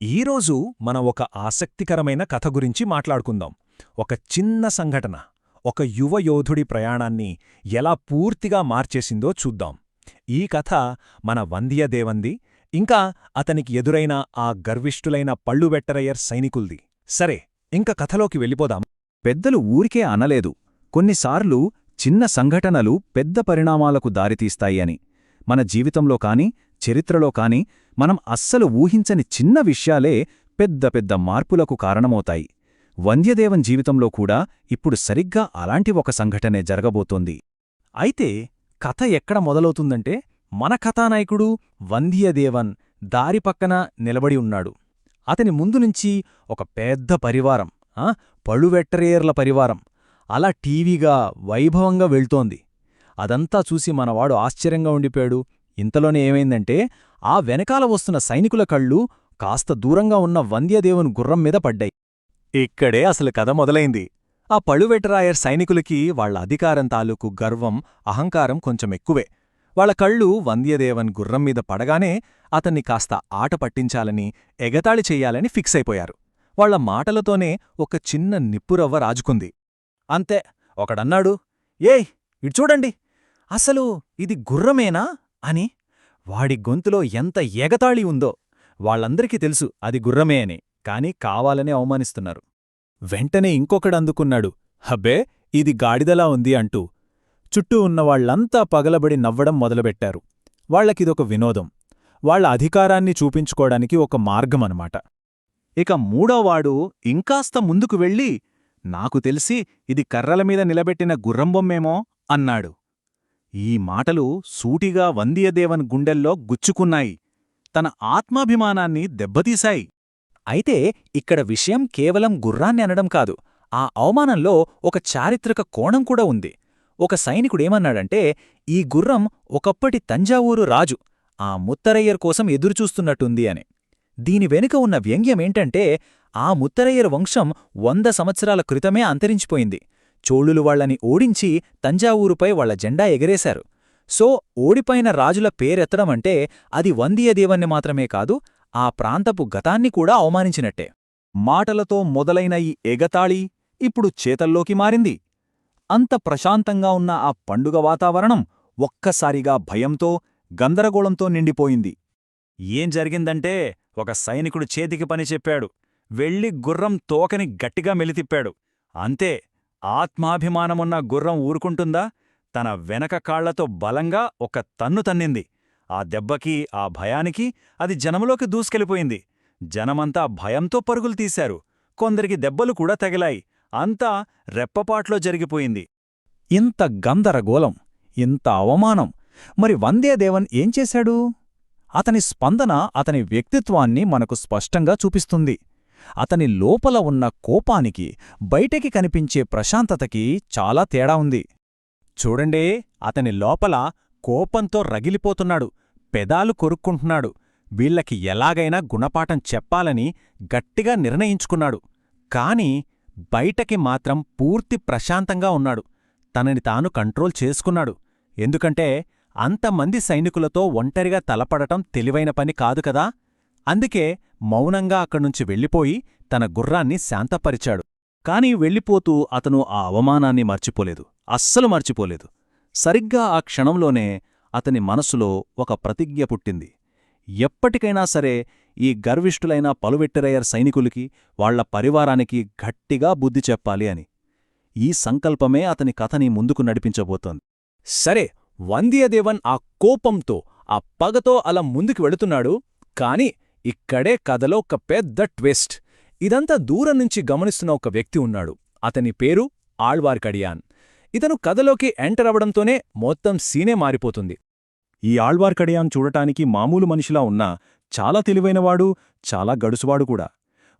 ఈరోజు మనం ఒక ఆసక్తికరమైన కథ గురించి మాట్లాడుకుందాం. ఒక చిన్న సంఘటన ఒక యువ యోధుడి ప్రయాణాన్ని ఎలా పూర్తిగా మార్చేసిందో చూద్దాం. ఈ కథ మన వందియదేవంది ఇంకా అతనికి ఎదురైన ఆ గర్విష్ఠులైన పళ్ళువెట్టరయ్యర్ సైనికుల్ది. సరే ఇంక కథలోకి వెళ్ళిపోదాం. పెద్దలు ఊరికే అనలేదు. కొన్నిసార్లు చిన్న సంఘటనలు పెద్ద పరిణామాలకు దారితీస్తాయి అని. మన జీవితంలో కాని చరిత్రలో కాని మనం అస్సలు ఊహించని చిన్న విషయాలే పెద్ద పెద్ద మార్పులకు కారణమవుతాయి. వంద్యదేవన్ జీవితంలో కూడా ఇప్పుడు సరిగ్గా అలాంటి ఒక సంఘటనే జరగబోతోంది. అయితే కథ ఎక్కడ మొదలవుతుందంటే మన కథానాయకుడు వందియదేవన్ దారి పక్కన నిలబడి ఉన్నాడు. అతని ముందునుంచి ఒక పెద్ద పరివారం ఆ పరివారం అలా టీవీగా వైభవంగా వెళ్తోంది. అదంతా చూసి మనవాడు ఆశ్చర్యంగా ఉండిపోయాడు. ఇంతలోనే ఏమైందంటే ఆ వెనకాల వస్తున్న సైనికుల కళ్ళు కాస్త దూరంగా ఉన్న వంద్యదేవుని గుర్రం మీద పడ్డాయి. ఇక్కడే అసలు కథ మొదలైంది. ఆ పళువెటరాయర్ సైనికులకి వాళ్ళ అధికారం తాలూకు గర్వం అహంకారం కొంచెం ఎక్కువే. వాళ్ళ కళ్ళు వంద్యదేవన్ గుర్రం మీద పడగానే అతన్ని కాస్త ఆట పట్టించాలని ఎగతాళి చెయ్యాలని ఫిక్స్ అయిపోయారు. వాళ్ళ మాటలతోనే ఒక చిన్న నిప్పురవ్వ రాజుకుంది. అంతే ఒకడన్నాడు. ఏయ్ ఇడ్చూడండి అసలు ఇది గుర్రమేనా? అని వాడి గొంతులో ఎంత ఎగతాళి ఉందో వాళ్ళందరికీ తెలుసు అది గుర్రమే అని కాని కావాలనే అవమానిస్తున్నారు. వెంటనే ఇంకొకడందుకున్నాడు హబ్బే ఇది గాడిదలా ఉంది అంటూ చుట్టూ ఉన్నవాళ్ళంతా పగలబడి నవ్వడం మొదలుపెట్టారు. వాళ్ళకిదొక వినోదం వాళ్ళ అధికారాన్ని చూపించుకోడానికి ఒక మార్గమనమాట. ఇక మూడోవాడు ఇంకాస్త ముందుకు వెళ్ళి నాకు తెలిసి ఇది కర్రల మీద నిలబెట్టిన గుర్రంబొమ్మేమో అన్నాడు. ఈ మాటలు సూటిగా వందియదేవన్ గుండెల్లో గుచ్చుకున్నాయి. తన ఆత్మాభిమానాన్ని దెబ్బతీశాయి. అయితే ఇక్కడ విషయం కేవలం గుర్రాన్ని అనడం కాదు. ఆ అవమానంలో ఒక చారిత్రక కోణం కూడా ఉంది. ఒక సైనికుడేమన్నాడంటే ఈ గుర్రం ఒకప్పటి తంజావూరు రాజు ఆ ముత్తరయ్యర్ కోసం ఎదురుచూస్తున్నట్టుంది అని. దీని వెనుక ఉన్న వ్యంగ్యమేంటంటే ఆ ముత్తరయ్యర్ వంశం వంద సంవత్సరాల క్రితమే అంతరించిపోయింది. చోళులు వాళ్ళని ఓడించి తంజావూరుపై వాళ్ళ జెండా ఎగరేశారు. సో ఓడిపోయిన రాజుల పేరెత్తడమంటే అది వందీయదేవన్ని మాత్రమే కాదు ఆ ప్రాంతపు గతాన్ని కూడా అవమానించినట్టే. మాటలతో మొదలైన ఈ ఎగతాళి ఇప్పుడు చేతల్లోకి మారింది. అంత ప్రశాంతంగా ఉన్న ఆ పండుగ వాతావరణం ఒక్కసారిగా భయంతో గందరగోళంతో నిండిపోయింది. ఏం జరిగిందంటే ఒక సైనికుడు చేతికి పని చెప్పాడు. వెళ్ళి గుర్రం తోకని గట్టిగా మెలితిప్పాడు. అంతే ఆత్మాభిమానమున్న గుర్రం ఊరుకుంటుందా? తన వెనక కాళ్ళతో బలంగా ఒక తన్ను తన్నింది. ఆ దెబ్బకి ఆ భయానికి అది జనములోకి దూసుకెళ్ళిపోయింది. జనమంతా భయంతో పరుగులు తీశారు. కొందరికి దెబ్బలు కూడా తగిలాయి. అంతా రెప్పపాట్లో జరిగిపోయింది. ఇంత గందరగోళం ఇంత అవమానం. మరి వందేదేవన్ ఏం చేశాడు? అతని స్పందన అతని వ్యక్తిత్వాన్ని మనకు స్పష్టంగా చూపిస్తుంది. అతని లోపల ఉన్న కోపానికి బయటికి కనిపించే ప్రశాంతతకి చాలా తేడా ఉంది. చూడండే అతని లోపల కోపంతో రగిలిపోతున్నాడు పెదాలు కొరుక్కుంటున్నాడు వీళ్ళకి ఎలాగైనా గుణపాఠం చెప్పాలని గట్టిగా నిర్ణయించుకున్నాడు. కాని బయటకి మాత్రం పూర్తి ప్రశాంతంగా ఉన్నాడు తనని తాను కంట్రోల్ చేసుకున్నాడు. ఎందుకంటే అంతమంది సైనికులతో ఒంటరిగా తలపడటం తెలివైన పని కాదు కదా? అందుకే మౌనంగా అక్కడ్నుంచి వెళ్ళిపోయి తన గుర్రాన్ని శాంతపరిచాడు. కాని వెళ్ళిపోతూ అతను ఆ అవమానాన్ని మర్చిపోలేదు. అస్సలు మర్చిపోలేదు. సరిగ్గా ఆ క్షణంలోనే అతని మనసులో ఒక ప్రతిజ్ఞ పుట్టింది. ఎప్పటికైనా సరే ఈ గర్విష్ఠులైన పలువెట్టిరయ్యర్ సైనికులకి వాళ్ళ పరివారానికి గట్టిగా బుద్ధి చెప్పాలి అని. ఈ సంకల్పమే అతని కథని ముందుకు నడిపించబోతోంది. సరే వందియదేవన్ ఆ కోపంతో ఆ పగతో అలా ముందుకు వెళుతున్నాడు. కాని ఇక్కడే కథలో ఒక పెద్ద ట్విస్ట్. ఇదంతా దూరం నుంచి గమనిస్తున్న ఒక వ్యక్తి ఉన్నాడు. అతని పేరు ఆళ్వార్కడియాన్. ఇతను కథలోకి ఎంటర్ అవడంతోనే మొత్తం సీనే మారిపోతుంది. ఈ ఆళ్వార్కడియాన్ చూడటానికి మామూలు మనిషిలా ఉన్నా చాలా తెలివైనవాడు చాలా గడుసువాడు కూడా.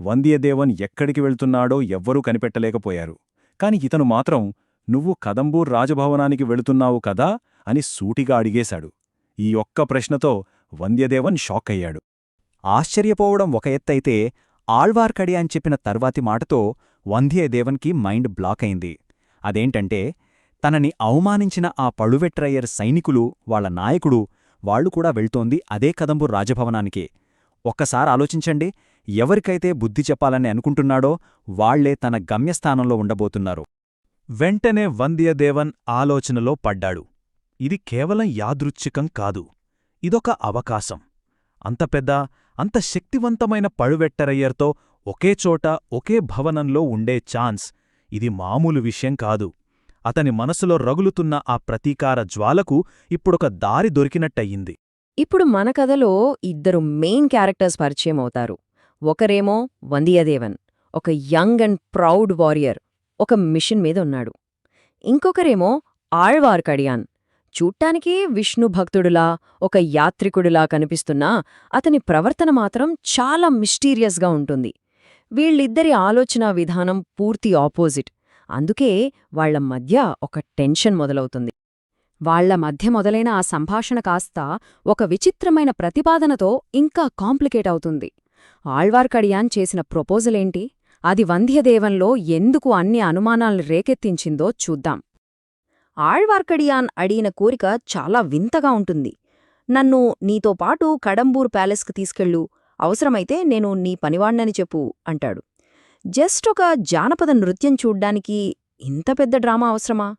వందియదేవన్ ఎక్కడికి వెళ్తున్నాడో ఎవ్వరూ కనిపెట్టలేకపోయారు. కాని ఇతను మాత్రం నువ్వు కదంబూర్ రాజభవనానికి వెళుతున్నావు కదా? అని సూటిగా అడిగేశాడు. ఈ ఒక్క ప్రశ్నతో వంద్యదేవన్ షాక్ అయ్యాడు ఆశ్చర్యపోవడం ఒక ఎత్తైతే ఆళ్వార్కడి అని చెప్పిన తర్వాతి మాటతో వంధ్యదేవన్కి మైండ్ బ్లాక్ అయింది. అదేంటంటే తనని అవమానించిన ఆ పళువెట్రయ్యర్ సైనికులు వాళ్ళ నాయకుడు వాళ్ళు కూడా వెళ్తోంది అదే కదంబు రాజభవనానికే. ఒక్కసారి ఆలోచించండి ఎవరికైతే బుద్ధి చెప్పాలని అనుకుంటున్నాడో వాళ్ళే తన గమ్యస్థానంలో ఉండబోతున్నారు. వెంటనే వంద్యదేవన్ ఆలోచనలో పడ్డాడు. ఇది కేవలం యాదృచ్ఛికం కాదు ఇదొక అవకాశం. అంత పెద్ద అంత శక్తివంతమైన పழுవెట్టరయ్యర్తో ఒకేచోట ఒకే భవనంలో ఉండే ఛాన్స్ ఇది మామూలు విషయం కాదు. అతని మనసులో రగులుతున్న ఆ ప్రతీకార జ్వాలకు ఇప్పుడొక దారి దొరికినట్టయింది. ఇప్పుడు మన కథలో ఇద్దరు మెయిన్ క్యారెక్టర్స్ పరిచయం అవుతారు. ఒకరేమో వందియదేవన్ ఒక యంగ్ అండ్ ప్రౌడ్ వారియర్ ఒక మిషన్ మీద ఉన్నాడు. ఇంకొకరేమో ఆళ్వార్కడియాన్ చూడ్టానికి విష్ణు భక్తుడులా ఒక యాత్రికుడిలా కనిపిస్తున్నా అతని ప్రవర్తన మాత్రం చాలా మిస్టీరియస్గా ఉంటుంది. వీళ్ళిద్దరి ఆలోచనా విధానం పూర్తి ఆపోజిట్. అందుకే వాళ్ళ మధ్య ఒక టెన్షన్ మొదలవుతుంది. వాళ్ళ మధ్య మొదలైన ఆ సంభాషణ కాస్త ఒక విచిత్రమైన ప్రతిపాదనతో ఇంకా కాంప్లికేట్ అవుతుంది. ఆళ్వార్కడియాన్ చేసిన ప్రపోజలేంటి? అది వంధ్యదేవంలో ఎందుకు అన్ని అనుమానాల్ని రేకెత్తించిందో చూద్దాం. ఆళ్వార్కడియాన్ అడిగిన కోరిక చాలా వింతగా ఉంటుంది. నన్ను నీతో పాటు కడంబూర్ ప్యాలెస్కి తీసుకెళ్ళు. అవసరమైతే నేను నీ పనివాణ్ణని చెప్పు అంటాడు. జస్ట్ ఒక జానపద నృత్యం చూడ్డానికి ఇంత పెద్ద డ్రామా అవసరమా?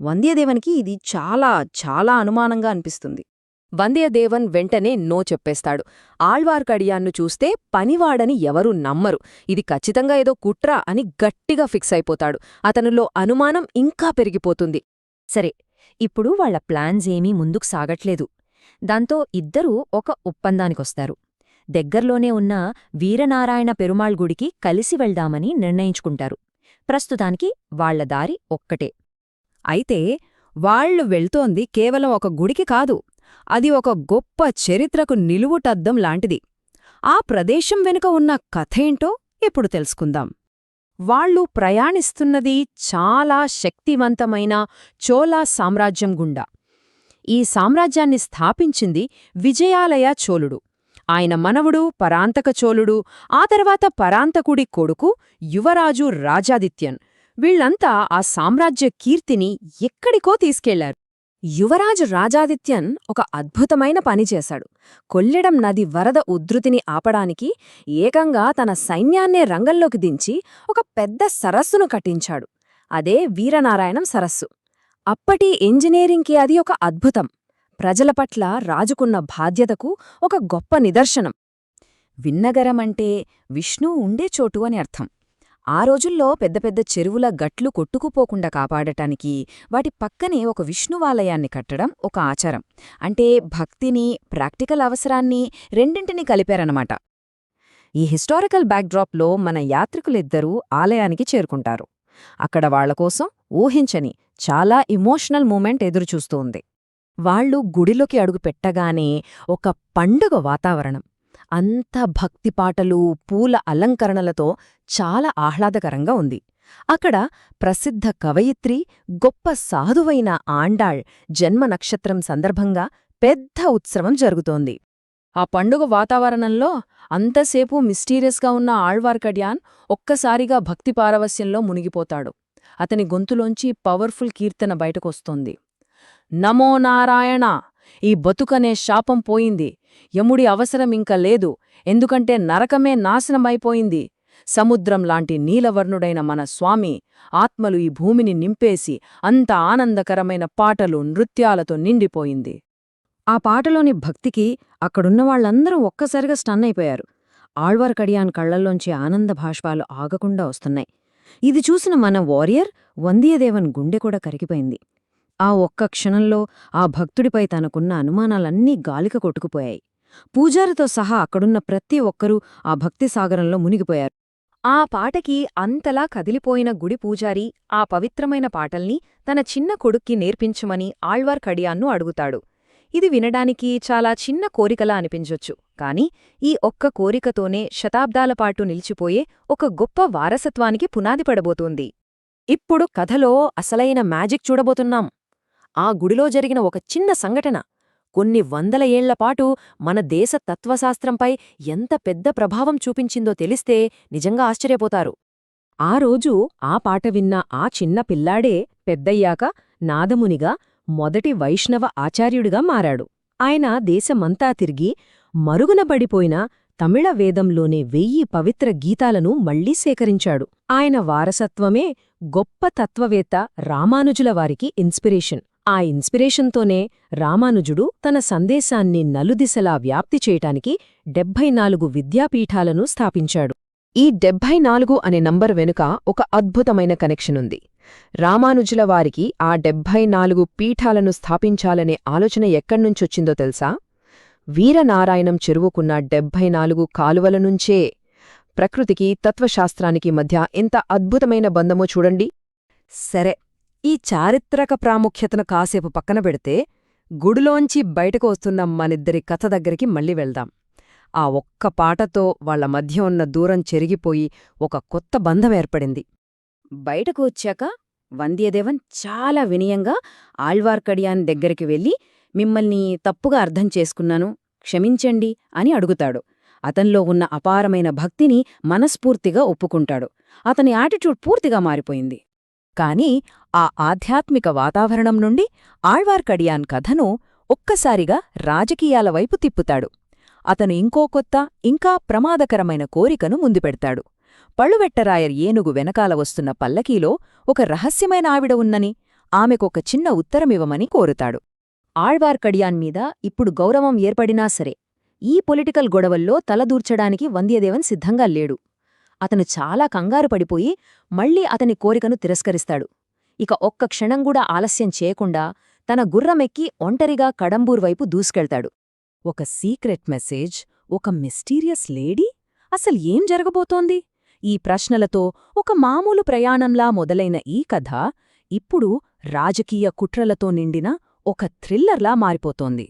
వంద్యదేవన్కి ఇది చాలా చాలా అనుమానంగా అనిపిస్తుంది. వంద్యదేవన్ వెంటనే నో చెప్పేస్తాడు. ఆళ్వార్కడియాన్ను చూస్తే పనివాడని ఎవరూ నమ్మరు. ఇది ఖచ్చితంగా ఏదో కుట్ర అని గట్టిగా ఫిక్స్ అయిపోతాడు. అతనులో అనుమానం ఇంకా పెరిగిపోతుంది. సరే ఇప్పుడు వాళ్ళ ప్లాన్స్ ఏమీ ముందుకు సాగట్లేదు. దాంతో ఇద్దరూ ఒక ఒప్పందానికొస్తారు. దగ్గర్లోనే ఉన్న వీరనారాయణ పెరుమాళ్ గుడికి కలిసి వెళ్దామని నిర్ణయించుకుంటారు. ప్రస్తుతానికి వాళ్ళ దారి ఒక్కటే. అయితే వాళ్ళు వెళ్తోంది కేవలం ఒక గుడికి కాదు అది ఒక గొప్ప చరిత్రకు నిలువుటద్దం లాంటిది. ఆ ప్రదేశం వెనుక ఉన్న కథేంటో ఇప్పుడు తెలుసుకుందాం. వాళ్ళు ప్రయాణిస్తున్నది చాలా శక్తివంతమైన చోళా సామ్రాజ్యం గుండా. ఈ సామ్రాజ్యాన్ని స్థాపించింది విజయాలయ చోళుడు. ఆయన మనవుడు పరాంతక చోళుడు ఆ తర్వాత పరాంతకుడి కొడుకు యువరాజు రాజాదిత్యన్. వీళ్ళంతా ఆ సామ్రాజ్య కీర్తిని ఎక్కడికో తీసుకెళ్ళారు. యువరాజు రాజాదిత్యన్ ఒక అద్భుతమైన పనిచేశాడు కొల్లెడం నది వరద ఉధృతిని ఆపడానికి ఏకంగా తన సైన్యాన్నే రంగంలోకి దించి ఒక పెద్ద సరస్సును కట్టించాడు. అదే వీరనారాయణం సరస్సు. అప్పటి ఇంజనీరింగ్కి అది ఒక అద్భుతం. ప్రజల పట్ల రాజుకున్న బాధ్యతకు ఒక గొప్ప నిదర్శనం. విన్నగరమంటే విష్ణు ఉండే చోటు అని అర్థం. ఆ రోజుల్లో పెద్ద పెద్ద చెరువుల గట్లు కొట్టుకుపోకుండా కాపాడటానికి వాటి పక్కనే ఒక విష్ణువాలయాన్ని కట్టడం ఒక ఆచారం. అంటే భక్తిని ప్రాక్టికల్ అవసరాన్ని రెండింటినీ కలిపారనమాట ఈ హిస్టారికల్ బ్యాక్డ్రాప్లో మన యాత్రికులిద్దరూ ఆలయానికి చేరుకుంటారు. అక్కడ వాళ్ళకోసం ఊహించని చాలా ఇమోషనల్ మూమెంట్ ఎదురుచూస్తోంది వాళ్ళు గుడిలోకి అడుగు పెట్టగానే ఒక పండుగ వాతావరణం. అంత భక్తి పాటలు పూల అలంకరణలతో చాలా ఆహ్లాదకరంగా ఉంది. అక్కడ ప్రసిద్ధ కవయిత్రి గొప్ప సాధువైన ఆండాళ్ జన్మ నక్షత్రం సందర్భంగా పెద్ద ఉత్సవం జరుగుతోంది. ఆ పండుగ వాతావరణంలో అంతసేపు మిస్టీరియస్గా ఉన్న ఆళ్వార్కడ్యాన్ ఒక్కసారిగా భక్తి పారవస్యంలో మునిగిపోతాడు. అతని గొంతులోంచి పవర్ఫుల్ కీర్తన బయటకొస్తోంది. నమో నారాయణ! ఈ బతుకనే శాపం పోయింది. యముడి అవసరం ఇంక లేదు. ఎందుకంటే నరకమే నాశనమైపోయింది. సముద్రం లాంటి నీలవర్ణుడైన మన స్వామి ఆత్మలు ఈ భూమిని నింపేసి అంత ఆనందకరమైన పాటలు నృత్యాలతో నిండిపోయింది. ఆ పాటలోని భక్తికి అక్కడున్న వాళ్ళందరూ ఒక్కసారిగా స్టన్ అయిపోయారు ఆళ్వార్కడియాన్ కళ్ళల్లోంచి ఆనంద భాష్పాలు ఆగకుండా వస్తున్నాయి. ఇది చూసిన మన వారియర్ వందియదేవన్ గుండె కూడా కరిగిపోయింది. ఆ ఒక్క క్షణంలో ఆ భక్తుడిపై తనకున్న అనుమానాలన్నీ గాలిక కొట్టుకుపోయాయి. పూజారితో సహా అక్కడున్న ప్రతి ఒక్కరూ ఆ భక్తి సాగరంలో మునిగిపోయారు. ఆ పాటకి అంతలా కదిలిపోయిన గుడి పూజారి ఆ పవిత్రమైన పాటల్ని తన చిన్న కొడుక్కి నేర్పించమని ఆళ్వార్ కడియాన్ను అడుగుతాడు. ఇది వినడానికి చాలా చిన్న కోరికలా అనిపించొచ్చు కాని ఈ ఒక్క కోరికతోనే శతాబ్దాలపాటు నిలిచిపోయే ఒక గొప్ప వారసత్వానికి పునాది పడబోతోంది. ఇప్పుడు కథలో అసలైన మ్యాజిక్ చూడబోతున్నాం. ఆ గుడిలో జరిగిన ఒక చిన్న సంఘటన. కొన్ని వందల ఏళ్ళపాటు మన దేశ తత్వశాస్త్రంపై ఎంత పెద్ద ప్రభావం చూపించిందో తెలిస్తే నిజంగా ఆశ్చర్యపోతారు. ఆ రోజు ఆ పాట విన్న ఆ చిన్న పిల్లాడే పెద్దయ్యాక నాదమునిగా మొదటి వైష్ణవ ఆచార్యుడిగా మారాడు. ఆయన దేశమంతా తిరిగి మరుగునబడిపోయిన తమిళ వేదంలోనే వెయ్యి పవిత్ర గీతాలను మళ్ళీ సేకరించాడు. ఆయన వారసత్వమే గొప్ప తత్వవేత్త రామానుజుల వారికి ఇన్స్పిరేషన్. ఆ ఇన్స్పిరేషన్తోనే రామానుజుడు తన సందేశాన్ని నలుదిశలా వ్యాప్తి చేయటానికి డెబ్భై నాలుగు విద్యాపీఠాలను స్థాపించాడు. ఈ డెబ్భై నాలుగు అనే నంబర్ వెనుక ఒక అద్భుతమైన కనెక్షన్ ఉంది రామానుజుల వారికి ఆ డెబ్భై నాలుగు పీఠాలను స్థాపించాలనే ఆలోచన ఎక్కడ్నుంచొచ్చిందో తెలుసా? వీరనారాయణం చెరువుకున్న డెబ్భై నాలుగు కాలువల నుంచే. ప్రకృతికి తత్వశాస్త్రానికి మధ్య ఎంత అద్భుతమైన బంధమో చూడండి. సరే ఈ చారిత్రక ప్రాముఖ్యతను కాసేపు పక్కన పెడితే గుడిలోంచి బయటకు వస్తున్న మనిద్దరి కథ దగ్గరికి మళ్ళీ వెళ్దాం. ఆ ఒక్క పాటతో వాళ్ళ మధ్య ఉన్న దూరం చెరిగిపోయి ఒక కొత్త బంధం ఏర్పడింది. బయటకు వచ్చాక వంద్యదేవన్ చాలా వినయంగా ఆళ్వార్కడియాన్ దగ్గరికి వెళ్ళి మిమ్మల్ని తప్పుగా అర్థం చేసుకున్నాను క్షమించండి అని అడుగుతాడు. అతనిలో ఉన్న అపారమైన భక్తిని మనస్ఫూర్తిగా ఒప్పుకుంటాడు. అతని యాటిట్యూడ్ పూర్తిగా మారిపోయింది. కాని ఆ ఆధ్యాత్మిక వాతావరణం నుండి ఆళ్వార్కడియాన్ కథను ఒక్కసారిగా రాజకీయాల వైపు తిప్పుతాడు. అతను ఇంకో కొత్త ఇంకా ప్రమాదకరమైన కోరికను ముందుపెడతాడు. పళ్ళువెట్టరాయర్ ఏనుగు వెనకాల వస్తున్న పల్లకీలో ఒక రహస్యమైన ఆవిడ ఉన్నని ఆమెకొక చిన్న ఉత్తరమివ్వమని కోరుతాడు. ఆళ్వార్కడియాన్ మీద ఇప్పుడు గౌరవం ఏర్పడినా సరే ఈ పొలిటికల్ గొడవల్లో తలదూర్చడానికి వంద్యదేవన్ సిద్ధంగా లేడు. అతను చాలా కంగారు పడిపోయి మళ్ళీ అతని కోరికను తిరస్కరిస్తాడు. ఇక ఒక్క క్షణం కూడా ఆలస్యం చేయకుండా తన గుర్రమెక్కి ఒంటరిగా కడంబూర్ వైపు దూసుకెళ్తాడు. ఒక సీక్రెట్ మెసేజ్ ఒక మిస్టీరియస్ లేడీ? అసలు ఏం జరగబోతోంది? ఈ ప్రశ్నలతో ఒక మామూలు ప్రయాణంలా మొదలైన ఈ కథ ఇప్పుడు రాజకీయ కుట్రలతో నిండిన ఒక థ్రిల్లర్లా మారిపోతోంది.